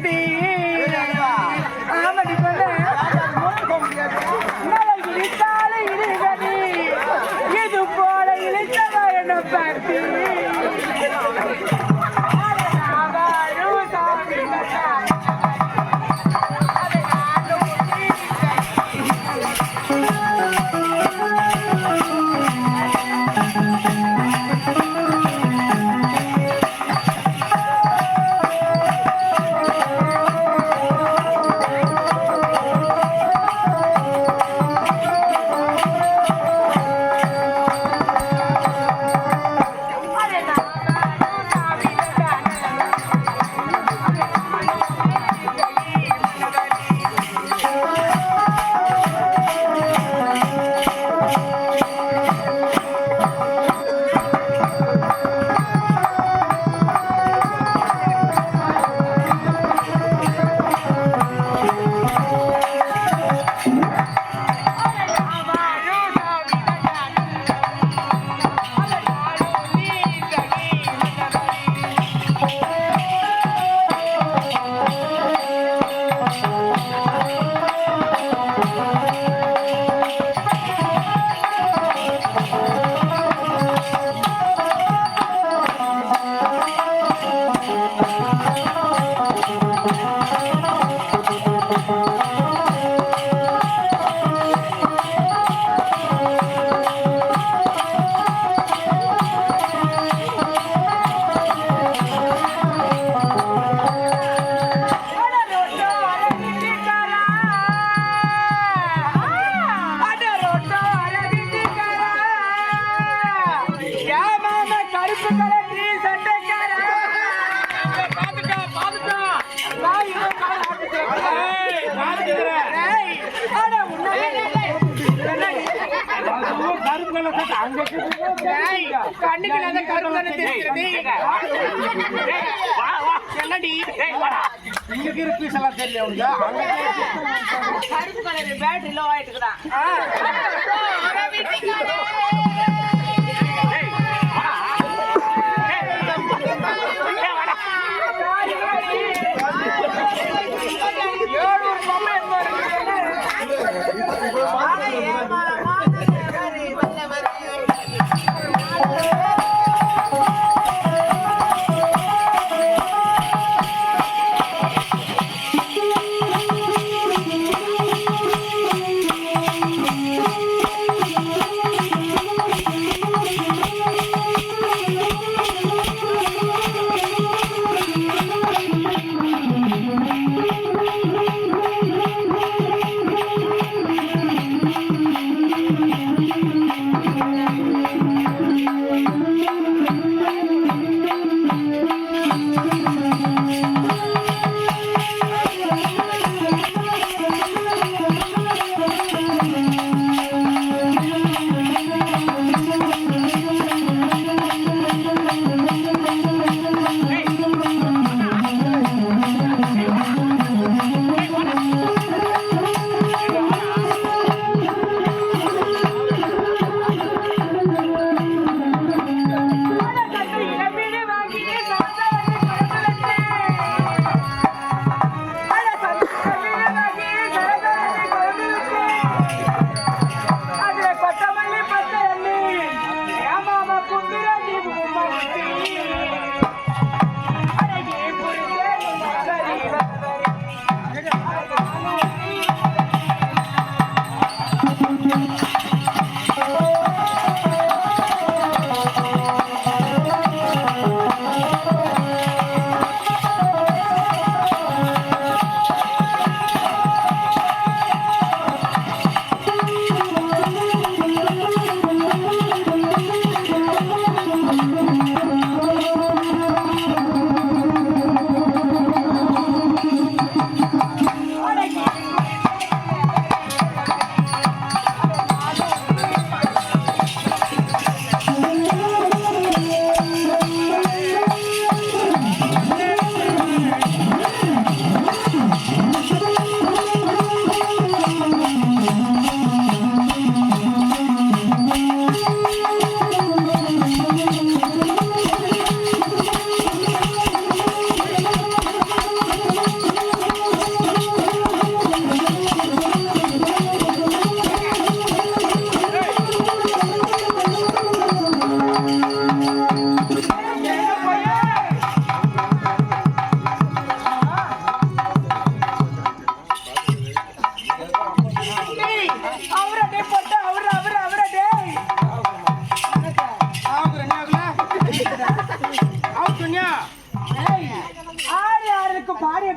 be கண்ணுக்கு கருப்பு தெரிகிறது. என்னடி? இங்க எல்லாம் தெரியல கலர் பேட்டரி லோ ஆயிட்டு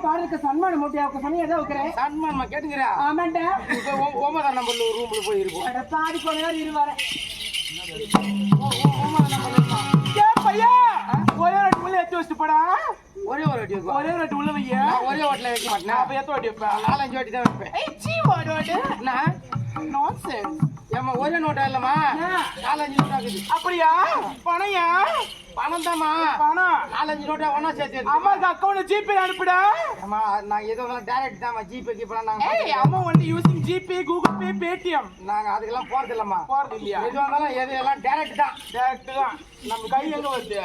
பாடலுக்கு சன்மானம் மூட்டை அவங்க சமயம் எதை வைக்கிறேன் சன்மான்மா கேட்டுங்கிறா ஆமாண்டா. இப்போ ஒன்பதாம் நம்பர்ல ஒரு ரூம்ல போய் இருக்கும் அட பாடி கொஞ்ச நேரம் இருவாரு ஏய் பையா ஒரே ரெண்டு உள்ள எடுத்து வச்சுட்டு போடா. ஒரே ஒரு வாட்டி இருக்கும் ஒரே ரெண்டு உள்ள வையா. நான் ஒரே வாட்டில வைக்க மாட்டேன்? அப்ப எத்த வாட்டி வைப்பேன் நாலஞ்சு வாட்டி தான் வைப்பேன். என்ன? நான்சென்ஸ் ஏம்மா ஒரே நோட்டா இல்லம்மா? நாலஞ்சு நோட்டா இருக்குது. அப்படியா? பணையா? பணம் தாம்மா பணம். நாலஞ்சு நோட்டா ஒண்ணா சேர்த்து. அம்மாக்கு அக்கௌண்ட் ஜிபே அனுப்புடா. அம்மா நான் வந்தாலும் டைரக்ட் தாம்மா ஜிபே கீப்பா நாங்க ஏய் அம்மா வந்து using GPay Google Pay Paytm நாங்க அதுக்கெல்லாம் போறது இல்லம்மா. போறது இல்லையா? எது வந்தாலும் எது எல்லாம் டைரக்ட் தான். டேரக்ட் தான். நம்ம கை எங்க வருது?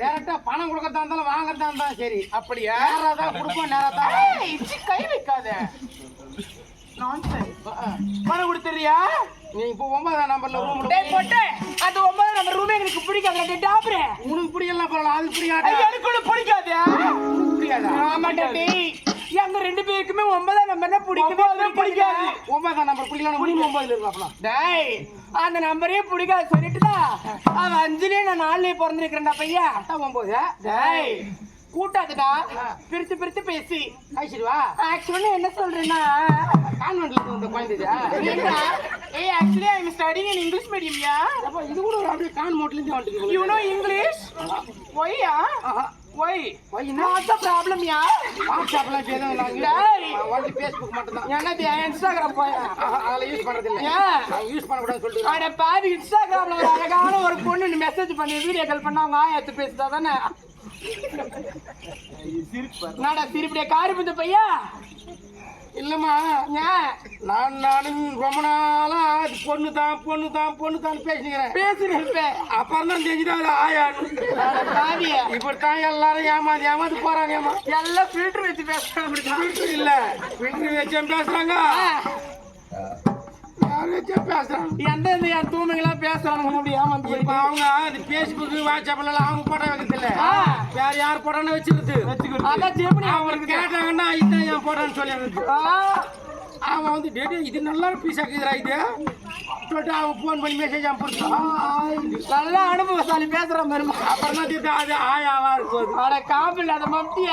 டைரக்டா பணம் கொடுக்கறதா இருந்தாலும் வாங்குறதா இருந்தாலும் சரி. அப்படியா? நேரா தான் கொடுப்போம் நேரா தான் கை வைக்காத. பணம் கொடுத்துறியா நீ இப்போ ஒன்பதாம் நம்பர்ல ரூம் டேய் போட்டு. அந்த ஒன்பது நம்ம ரூமே எனக்கு பிடிக்காது. டேய் டாப்ரே உனக்கு பிடிக்கலாம் பரவாயில்ல அது பிடிக்காது? எனக்கு பிடிக்காது. பிடிக்காதா? ஆமாடா டேய். எங்க ரெண்டு பேருக்குமே ஒன்பதாம் நம்பர்னா பிடிக்கவே பிடிக்காது. ஒன்பதாம் நம்பர் பிடிக்கலாம் முடியும் ஒன்பதுல இருக்கும் அப்பலாம் டேய் அந்த நம்பரே பிடிக்காது சொல்லிட்டுதா அவன் அஞ்சுலயே நான் நாலுலயே பிறந்திருக்கிறேன்டா பையா அட்டா ஒன்பது. டேய். கூட்டாதுடா. பிரித்து பிரித்து பேசி. வா ஆக்சுவலி என்ன சொல்றேன்னா கான்வென்ட்ல வந்த குழந்தை என்ன ஏய் actually I am studying in English medium யா? அப்ப இது கூட ஒரு அப்படியே கான்வென்ட்ல இருந்து வந்துட்டு you know English why yeah? Why Why? What's problem யா? வாட்ஸ்அப்ல பேசும் டேய். நாங்க ஒன்லி ஃபேஸ்புக் மட்டும் தான் என்னது இன்ஸ்டாகிராம் போய் அதில் யூஸ் பண்றது இல்ல நான் யூஸ் பண்ணக்கூடாதுன்னு சொல்லிட்டு அட பாவி இன்ஸ்டாகிராம்ல ஒரு அழகான ஒரு பொண்ணு மெசேஜ் பண்ணி வீடியோ கால் பண்ணா அவங்க ஆயத்து பேசுதா தானே? நாடா சிரிப்படியா காரி புத்த பையா? இல்லம்மா நான் நானும் ரொம்ப நாளா பொண்ணு தான் பொண்ணு தான் பொண்ணு தான் பேசிக்கிறேன் பேசுறேன் அப்புறம் தான் தெரிஞ்சுது அது ஆயான்னு. இப்படித்தான் எல்லாரும் ஏமாந்து ஏமாந்து போறாங்க ஏமா எல்லாம் ஃபில்டர் வச்சு பேசுறாங்க ஃபில்டர் இல்ல. ஃபில்டர் வச்சும் பேசுறாங்க. எந்த எந்த என் தூமைகளா பேசுறானுங்க அப்படி ஏமாந்து இப்ப அவங்க அது பேஸ்புக் வாட்ஸ்அப்ல அவங்க போட்டோ வைக்கிறது இல்ல. வேற யார் போட்டோன்னு வச்சிருது அதான் ஜெமினி அவங்க கேட்டாங்கன்னா இதுதான் என் போட்டோன்னு சொல்லிடுறது. அவன் வந்து இது நல்லா பீஸ் ஆக்குதுடா இது. சொல்லிட்டு அவன் ஃபோன் பண்ணி மெசேஜ் அனுப்பிச்சு நல்லா அனுபவசாலி பேசுற மாதிரி அப்புறம் தான் அது ஆயாவா இருக்கும். அட காப்பு இல்லாத மம்டிய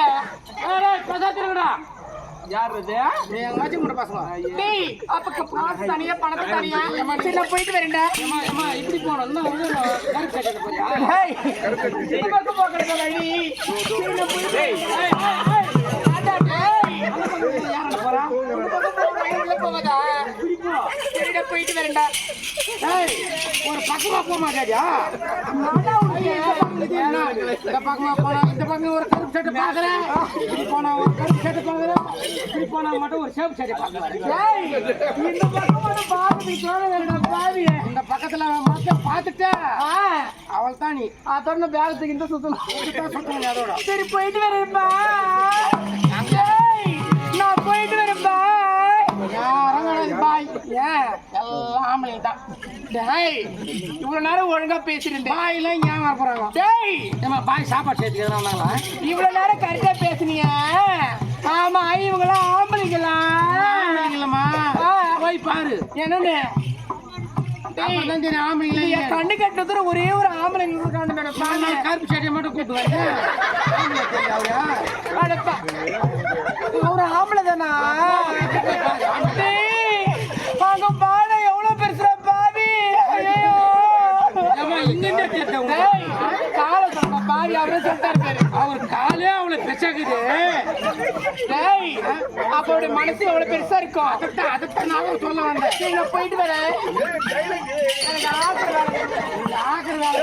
யார் இது? எங்க மச்சி கூட பசங்க டேய் அப்ப காசு தனியா பணத்தை தனியா? சரி நான் போயிட்டு வரேன்டா. ஏமா ஏமா இப்படி போனோம்னா வந்து கருப்பு சட்டை போறியா? ஹேய். இந்த பக்கம் போக்கறத வைடி சரி நான் போயிட்டு ஏய் ஏய் ஆடா டேய். யாரா போறா? பக்கம் நான் போயிட்டு வரேன்டா. ஒரு பக்கமா போக மாட்டாடியா இந்த பக்கமா போனா இந்த பக்கம் ஒரு கருப்பு சட்டை பாக்குறேன். இப்படி போனா ஒரு கருப்பு சட்டை பாக்குறேன். இப்படி போனா மட்டும் ஒரு சேப்பு சட்டை பாக்குறேன். இந்த பக்கம் தோண வேண்டாம் பாவி. இந்த பக்கத்துல மட்டும் பார்த்துட்டு? ஆ. அவள் தான் நீ. அதோட பேக் தூக்கிட்டு சுத்தணும் சுத்தம் அதோட. சரி போயிட்டு வரேன்ப்பா ஏய், நான் போயிட்டு வரேன்ப்பா யாரும் பாய். ஏன்? ஆம்பளைங்க தான் டேய் இவ்வளவு நேரம் ஒழுங்கா பேசிருந்தேன் பாயில ஏன் வர போறாங்க டேய் ஏமா பாய் சாப்பாடு சேர்த்து எதுனா இவ்வளவு நேரம் கரெக்டா பேசுனீங்க. ஆமா இவங்களாம் ஆம்பளைங்களா? இல்லம்மா ஆ, போய் பாரு. என்னன்னு? ஆம்பளைங்களே கண்ணு கட்டுறதுல ஒரே ஒரு ஆம்பளை கருப்பு சட்டையை மட்டும் கூட்டு வரேன். ஒரு ஆம்பளை தானா பெச்சாக்குது டேய் அப்ப மனசு எவ்வளவு பெருசா இருக்கும் அதைத்தான் அதைத்தான் நான் சொல்ல வந்தேன். சரி, நான் போயிட்டு வரேன். எனக்கு ஆசை வேலை வேலை